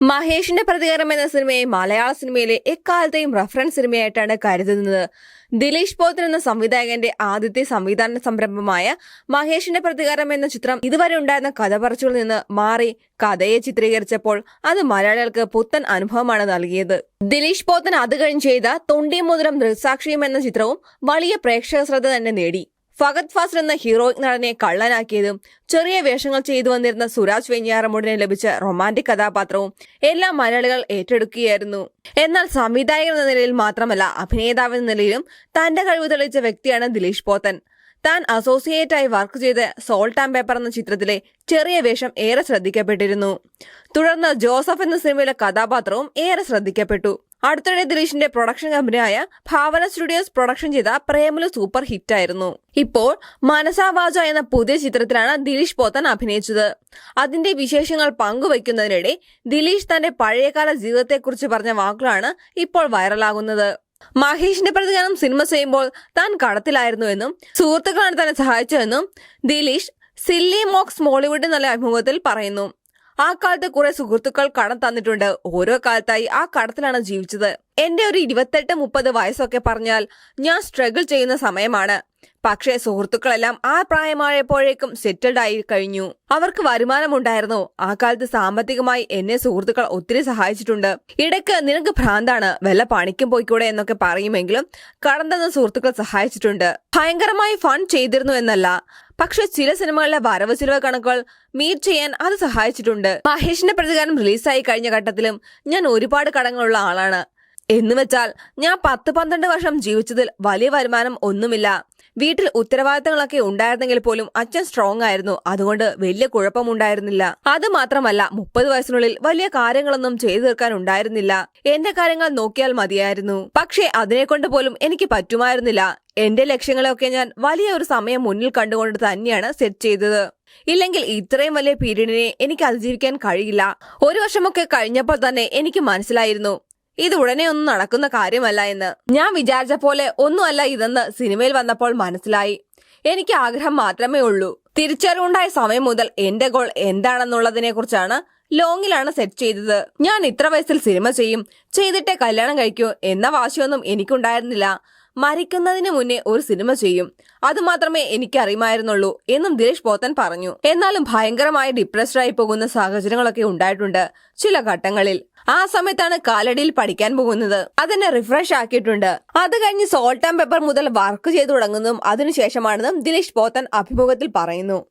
മഹേഷിന്റെ പ്രതികാരം എന്ന സിനിമയെ മലയാള സിനിമയിലെ എക്കാലത്തെയും റഫറൻസ് സിനിമയായിട്ടാണ് കരുതുന്നത്. ദിലീഷ് പോത്തൻ എന്ന സംവിധായകന്റെ ആദ്യത്തെ സംവിധാന സംരംഭമായ മഹേഷിന്റെ പ്രതികാരം എന്ന ചിത്രം ഇതുവരെ ഉണ്ടായിരുന്ന കഥ പറച്ചുകളിൽ നിന്ന് മാറി കഥയെ ചിത്രീകരിച്ചപ്പോൾ അത് മലയാളികൾക്ക് പുത്തൻ അനുഭവമാണ് നൽകിയത്. ദിലീഷ് പോത്തൻ അത് കഴിഞ്ഞ് ചെയ്ത തൊണ്ടിമുദ്രം ദൃക്സാക്ഷിയും എന്ന ചിത്രവും വലിയ പ്രേക്ഷക ശ്രദ്ധ തന്നെ നേടി. ഫഗത് ഫാസിൽ എന്ന ഹീറോയിക് നടനെ കള്ളനാക്കിയതും ചെറിയ വേഷങ്ങൾ ചെയ്തു വന്നിരുന്ന സുരാജ് വെഞ്ഞാറമൂടിനെ ലഭിച്ച റൊമാന്റിക് കഥാപാത്രവും എല്ലാ മലയാളികൾ ഏറ്റെടുക്കുകയായിരുന്നു. എന്നാൽ സംവിധായകൻ എന്ന നിലയിൽ മാത്രമല്ല അഭിനേതാവ് എന്ന നിലയിലും തന്റെ കഴിവ് തെളിയിച്ച വ്യക്തിയാണ് ദിലീഷ് പോത്തൻ. താൻ അസോസിയേറ്റ് ആയി വർക്ക് ചെയ്ത് സോൾട്ട് ആൻഡ് പേപ്പർ എന്ന ചിത്രത്തിലെ ചെറിയ വേഷം ഏറെ ശ്രദ്ധിക്കപ്പെട്ടിരുന്നു. തുടർന്ന് ജോസഫ് എന്ന സിനിമയിലെ കഥാപാത്രവും ഏറെ ശ്രദ്ധിക്കപ്പെട്ടു. അടുത്തിടെ ദിലീഷിന്റെ പ്രൊഡക്ഷൻ കമ്പനിയായ ഭാവന സ്റ്റുഡിയോസ് പ്രൊഡക്ഷൻ ചെയ്ത പ്രേമലു സൂപ്പർ ഹിറ്റായിരുന്നു ഇപ്പോൾ മനസാവാച എന്ന പുതിയ ചിത്രത്തിലാണ് ദിലീഷ് പോത്തൻ അഭിനയിച്ചത്. അതിന്റെ വിശേഷങ്ങൾ പങ്കുവയ്ക്കുന്നതിനിടെ ദിലീഷ് തന്റെ പഴയകാല ജീവിതത്തെക്കുറിച്ച് പറഞ്ഞ വാക്കുകളാണ് ഇപ്പോൾ വൈറലാകുന്നത്. മഹേഷിന്റെ പ്രതികരണം സിനിമ ചെയ്യുമ്പോൾ താൻ കടത്തിലായിരുന്നു എന്നും സുഹൃത്തുക്കളാണ് തന്നെ സഹായിച്ചതെന്നും ദിലീഷ് സില്ലി മോക്സ് മോളിവുഡ് എന്നുള്ള അഭിമുഖത്തിൽ പറയുന്നു. ആ കാലത്ത് കുറെ സുഹൃത്തുക്കൾ കടം തന്നിട്ടുണ്ട്. ഓരോ കാലത്തായി ആ കടത്തിലാണ് ജീവിച്ചത്. എന്റെ ഒരു ഇരുപത്തെട്ട് മുപ്പത് വയസ്സൊക്കെ പറഞ്ഞാൽ ഞാൻ സ്ട്രഗിൾ ചെയ്യുന്ന സമയമാണ്. പക്ഷേ സുഹൃത്തുക്കളെല്ലാം ആ പ്രായമായപ്പോഴേക്കും സെറ്റിൽഡ് ആയി കഴിഞ്ഞു. അവർക്ക് വരുമാനമുണ്ടായിരുന്നു ആ കാലത്ത് സാമ്പത്തികമായി എന്നെ സുഹൃത്തുക്കൾ ഒത്തിരി സഹായിച്ചിട്ടുണ്ട്. ഇടയ്ക്ക് നിനക്ക് ഭ്രാന്താണ് വല്ല പണിക്കും പോയിക്കൂടെ എന്നൊക്കെ പറയുമെങ്കിലും കടന്നെന്ന സുഹൃത്തുക്കൾ സഹായിച്ചിട്ടുണ്ട്. ഭയങ്കരമായി ഫൺ ചെയ്തിരുന്നു എന്നല്ല. പക്ഷെ ചില സിനിമകളിലെ വരവ് ചിലവ് കണക്കുകൾ മീറ്റ് ചെയ്യാൻ അത് സഹായിച്ചിട്ടുണ്ട്. മഹേഷിന്റെ പ്രതികാരം റിലീസായി കഴിഞ്ഞ ഘട്ടത്തിലും ഞാൻ ഒരുപാട് കടങ്ങളുള്ള ആളാണ്. എന്ന് വെച്ചാൽ ഞാൻ പത്ത് പന്ത്രണ്ട് വർഷം ജീവിച്ചതിൽ വലിയ വരുമാനം ഒന്നുമില്ല. വീട്ടിൽ ഉത്തരവാദിത്തങ്ങളൊക്കെ ഉണ്ടായിരുന്നെങ്കിൽ പോലും അച്ഛൻ സ്ട്രോങ് ആയിരുന്നു. അതുകൊണ്ട് വലിയ കുഴപ്പമുണ്ടായിരുന്നില്ല. അത് മാത്രമല്ല മുപ്പത് വയസ്സിനുള്ളിൽ വലിയ കാര്യങ്ങളൊന്നും ചെയ്തു തീർക്കാൻ ഉണ്ടായിരുന്നില്ല. എന്റെ കാര്യങ്ങൾ നോക്കിയാൽ മതിയായിരുന്നു. പക്ഷേ അതിനെക്കൊണ്ട് പോലും എനിക്ക് പറ്റുമായിരുന്നില്ല. എന്റെ ലക്ഷ്യങ്ങളെയൊക്കെ ഞാൻ വലിയ ഒരു സമയം മുന്നിൽ കണ്ടുകൊണ്ട് തന്നെയാണ് സെറ്റ് ചെയ്തത്. ഇല്ലെങ്കിൽ ഇത്രയും വലിയ പീരീഡിനെ എനിക്ക് അതിജീവിക്കാൻ കഴിയില്ല. ഒരു വർഷമൊക്കെ കഴിഞ്ഞപ്പോൾ തന്നെ എനിക്ക് മനസ്സിലായിരുന്നു. ഇത് ഉടനെ ഒന്നും നടക്കുന്ന കാര്യമല്ല എന്ന് ഞാൻ വിചാരിച്ച പോലെ ഒന്നുമല്ല ഇതെന്ന് സിനിമയിൽ വന്നപ്പോൾ മനസ്സിലായി. എനിക്ക് ആഗ്രഹം മാത്രമേ ഉള്ളൂ. തിരിച്ചറിവുണ്ടായ സമയം മുതൽ എന്റെ ഗോൾ എന്താണെന്നുള്ളതിനെ കുറിച്ചാണ് ലോങ്ങിലാണ് സെറ്റ് ചെയ്തത്. ഞാൻ ഇത്ര വയസ്സിൽ സിനിമ ചെയ്യും ചെയ്തിട്ടേ കല്യാണം കഴിക്കൂ എന്ന വാശിയൊന്നും എനിക്കുണ്ടായിരുന്നില്ല. മരിക്കുന്നതിന് മുന്നേ ഒരു സിനിമ ചെയ്യും. അത് മാത്രമേ എനിക്ക് അറിയുമായിരുന്നുള്ളൂ എന്നും ദിലേഷ് പോത്തൻ പറഞ്ഞു. എന്നാലും ഭയങ്കരമായ ഡിപ്രസ്ഡായി പോകുന്ന സാഹചര്യങ്ങളൊക്കെ ഉണ്ടായിട്ടുണ്ട് ചില ഘട്ടങ്ങളിൽ. ആ സമയത്താണ് കാലടിയിൽ പഠിക്കാൻ പോകുന്നത്. അതെന്നെ റിഫ്രഷ് ആക്കിയിട്ടുണ്ട്. അത് കഴിഞ്ഞ് സോൾട്ട് ആൻഡ് പെപ്പർ മുതൽ വർക്ക് ചെയ്തു തുടങ്ങുന്നതും അതിനുശേഷമാണെന്നും ദിലേഷ് പോത്തൻ അഭിമുഖത്തിൽ പറയുന്നു.